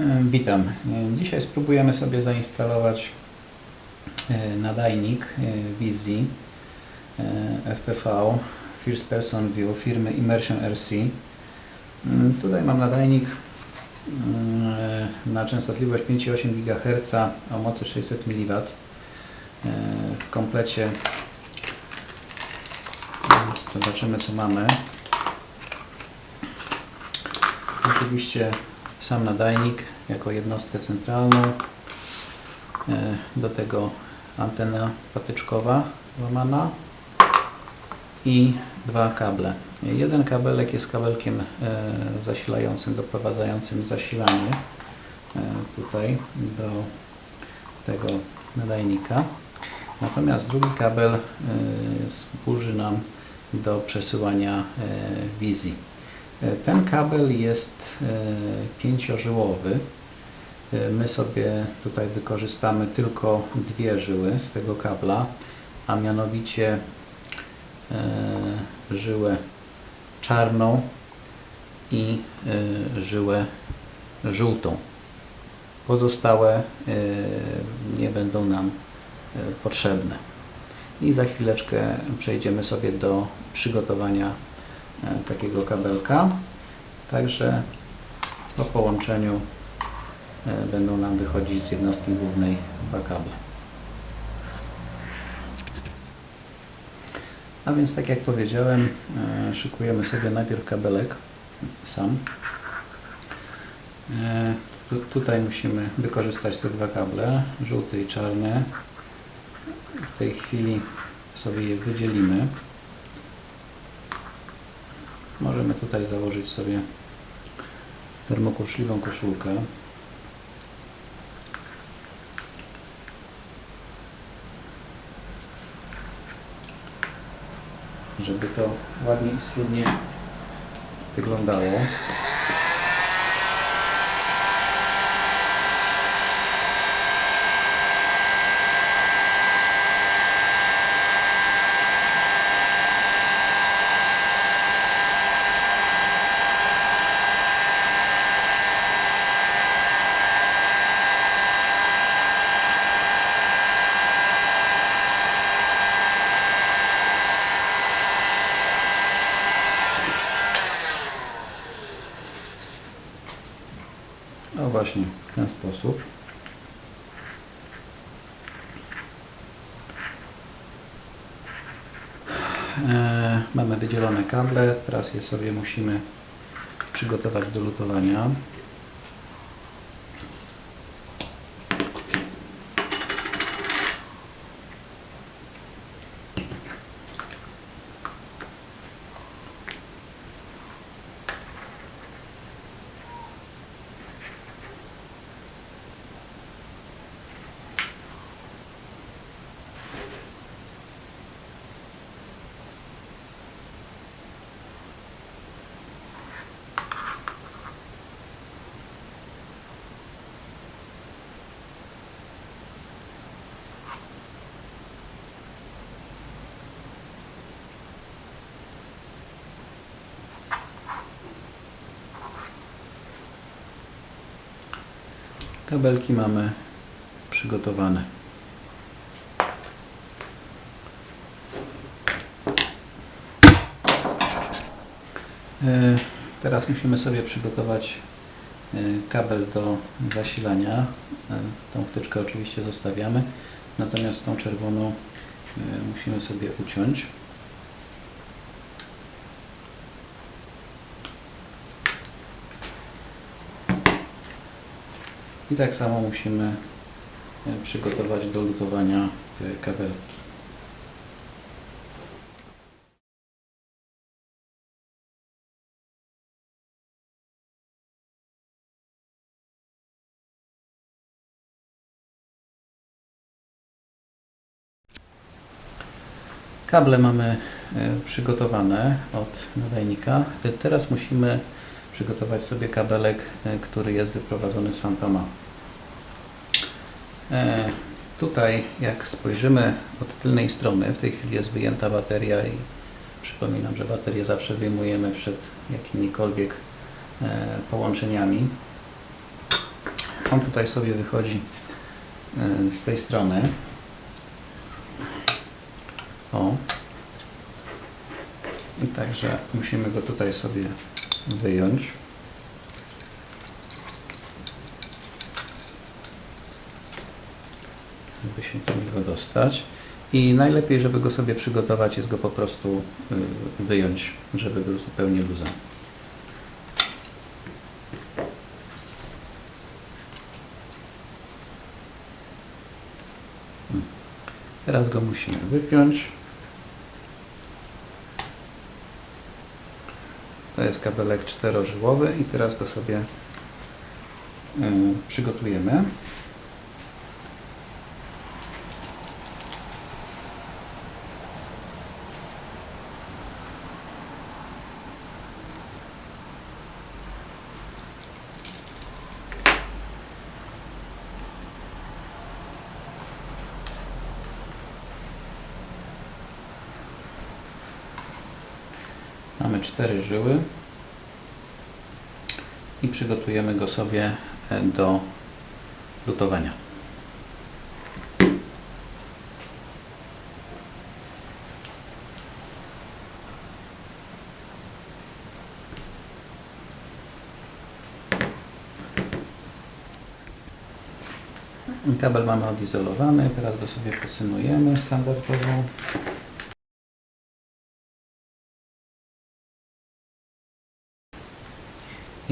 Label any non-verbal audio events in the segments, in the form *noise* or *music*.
E, Witam. E, Dzisiaj spróbujemy sobie zainstalować e, nadajnik Wizji FPV First Person View firmy Immersion RC. Mm, Tutaj mam nadajnik mm, na częstotliwość 5,8 GHz o mocy 600 mW. W komplecie mm, zobaczymy co mamy. Oczywiście sam nadajnik jako jednostkę centralną. E, Do tego antena patyczkowa łamana i dwa kable. Jeden kabelek jest kabelkiem e, zasilającym, doprowadzającym zasilanie e, tutaj do tego nadajnika. Natomiast drugi kabel służy nam do przesyłania wizji. Ten kabel jest pięciożyłowy. E, My sobie tutaj wykorzystamy tylko dwie żyły z tego kabla, a mianowicie e, żyłę czarną i e, żyłę żółtą. Pozostałe nie będą nam potrzebne. I za chwileczkę przejdziemy sobie do przygotowania takiego kabelka. Także po połączeniu będą nam wychodzić z jednostki głównej dwa kable. A więc tak jak powiedziałem, e, szykujemy sobie najpierw kabelek sam. E, tu, tutaj musimy wykorzystać te dwa kable, żółty i czarny. W tej chwili sobie je wydzielimy. Możemy tutaj założyć sobie termokurczliwą koszulkę. Żeby to ładnie i schludnie wyglądało. O właśnie, w ten sposób. E, mamy wydzielone kable, teraz je sobie musimy przygotować do lutowania. Kabelki mamy przygotowane. E, Teraz musimy sobie przygotować e, kabel do zasilania. E, Tą wtyczkę oczywiście zostawiamy, natomiast tą czerwoną musimy sobie uciąć. I tak samo musimy e, przygotować do lutowania te kabelki. Kable mamy e, przygotowane od nadajnika. E, Teraz musimy przygotować sobie kabelek, e, który jest wyprowadzony z Fantoma. E, Tutaj jak spojrzymy od tylnej strony, w tej chwili jest wyjęta bateria i przypominam, że baterię zawsze wyjmujemy przed jakimikolwiek e, połączeniami. On tutaj sobie wychodzi z tej strony. O. Także musimy go tutaj sobie wyjąć. Żeby się do niego dostać. I najlepiej, żeby go sobie przygotować, jest go po prostu y, wyjąć, żeby był zupełnie luzem. Hmm. Teraz go musimy wypiąć. To jest kabelek czterożyłowy i teraz go sobie y, przygotujemy. Mamy cztery żyły i przygotujemy go sobie e, do lutowania. Kabel mamy odizolowany, teraz go sobie posynujemy standardowo.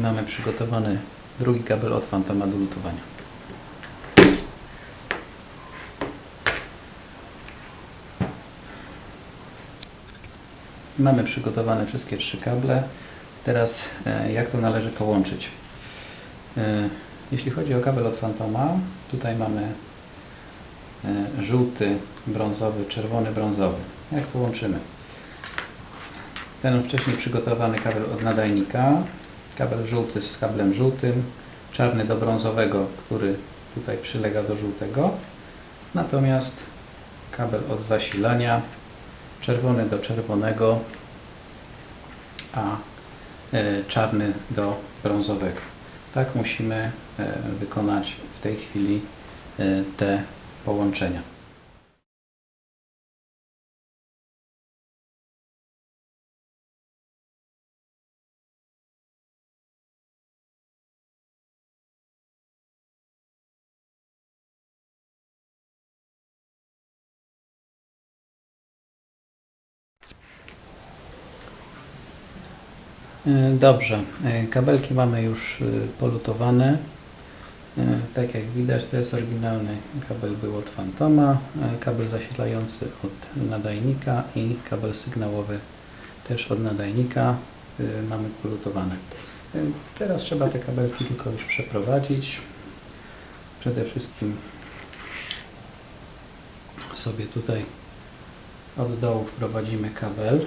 Mamy przygotowany drugi kabel od Fantoma do lutowania. Mamy przygotowane wszystkie trzy kable. Teraz e, jak to należy połączyć? E, Jeśli chodzi o kabel od Fantoma, tutaj mamy e, żółty, brązowy, czerwony, brązowy. Jak to łączymy? Ten wcześniej przygotowany kabel od nadajnika kabel żółty z kablem żółtym, czarny do brązowego, który tutaj przylega do żółtego, natomiast kabel od zasilania, czerwony do czerwonego, a e, czarny do brązowego. Tak musimy e, wykonać w tej chwili e, te połączenia. Dobrze, e, kabelki mamy już e, polutowane. E, Tak jak widać, to jest oryginalny kabel był od Fantoma, e, kabel zasilający od nadajnika i kabel sygnałowy też od nadajnika e, mamy polutowane. E, Teraz trzeba te kabelki tylko już przeprowadzić. Przede wszystkim sobie tutaj od dołu wprowadzimy kabel.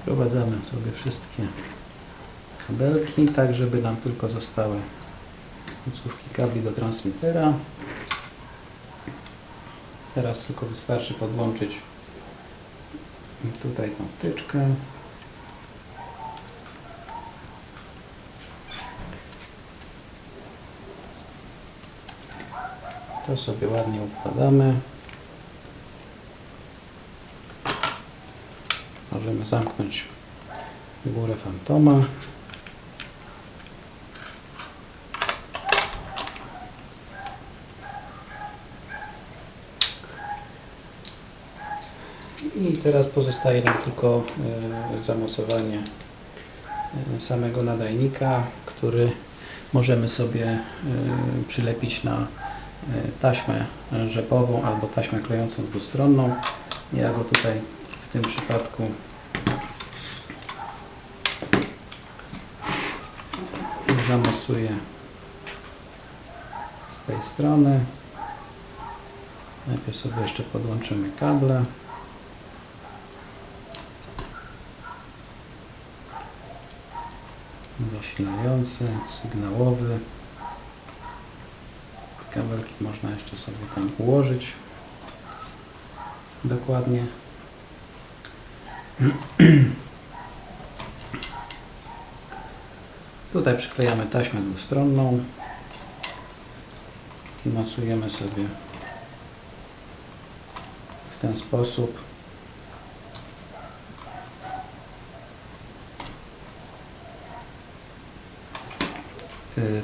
Wprowadzamy sobie wszystkie kabelki, tak żeby nam tylko zostały końcówki kabli do transmitera. Teraz tylko wystarczy podłączyć tutaj tą wtyczkę. To sobie ładnie układamy. Możemy zamknąć górę fantoma. I teraz pozostaje nam tylko e, zamocowanie e, samego nadajnika, który możemy sobie e, przylepić na taśmę rzepową albo taśmę klejącą dwustronną. Ja go tutaj w tym przypadku zamosuję z tej strony. Najpierw sobie jeszcze podłączymy kable. Zasilający, sygnałowy. Kabelki można jeszcze sobie tam ułożyć dokładnie. *clears throat* Tutaj przyklejamy taśmę dwustronną i mocujemy sobie w ten sposób.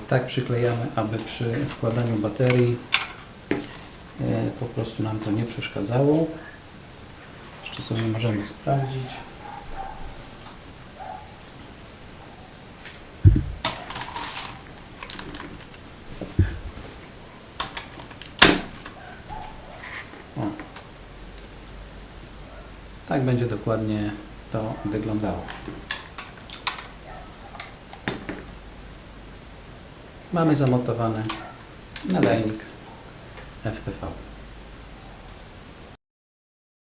Tak przyklejamy, aby przy wkładaniu baterii y, po prostu nam to nie przeszkadzało. Jeszcze sobie możemy sprawdzić. O. Tak będzie dokładnie to wyglądało. Mamy zamontowany nadajnik FPV.